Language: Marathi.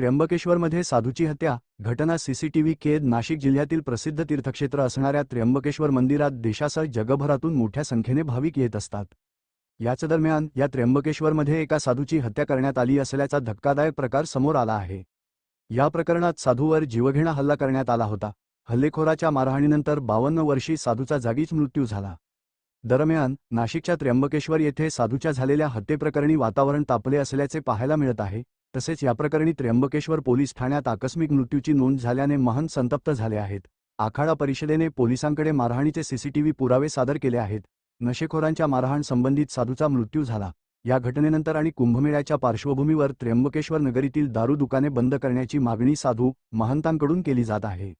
त्र्यंबकेश्वरमध्ये साधूची हत्या घटना सीसीटीव्ही कैद नाशिक जिल्ह्यातील प्रसिद्ध तीर्थक्षेत्र असणाऱ्या त्र्यंबकेश्वर मंदिरात देशासह जगभरातून मोठ्या संख्येने भाविक येत असतात. याच दरम्यान या त्र्यंबकेश्वरमध्ये एका साधूची हत्या करण्यात आली असल्याचा धक्कादायक प्रकार समोर आला आहे. या प्रकरणात साधूवर जीवघेणा हल्ला करण्यात आला होता. हल्लेखोराच्या मारहाणीनंतर बावन्न वर्षी साधूचा जागीच मृत्यू झाला. दरम्यान नाशिकच्या त्र्यंबकेश्वर येथे साधूच्या झालेल्या हत्येप्रकरणी वातावरण तापले असल्याचे पाहायला मिळत आहे. तसेच याप्रकरणी त्र्यंबकेश्वर पोलीस ठाण्यात आकस्मिक मृत्यूची नोंद झाल्याने महन संतप्त झाले आहेत. आखाडा परिषदेने पोलिसांकडे मारहाणीचे सीसीटीव्ही पुरावे सादर केले आहेत. नशेखोरांच्या मारहाण संबंधित साधूचा मृत्यू झाला. या घटनेनंतर आणि कुंभमेळ्याच्या पार्श्वभूमीवर त्र्यंबकेश्वर नगरीतील दारू दुकाने बंद करण्याची मागणी साधू महंतांकडून केली जात आहे.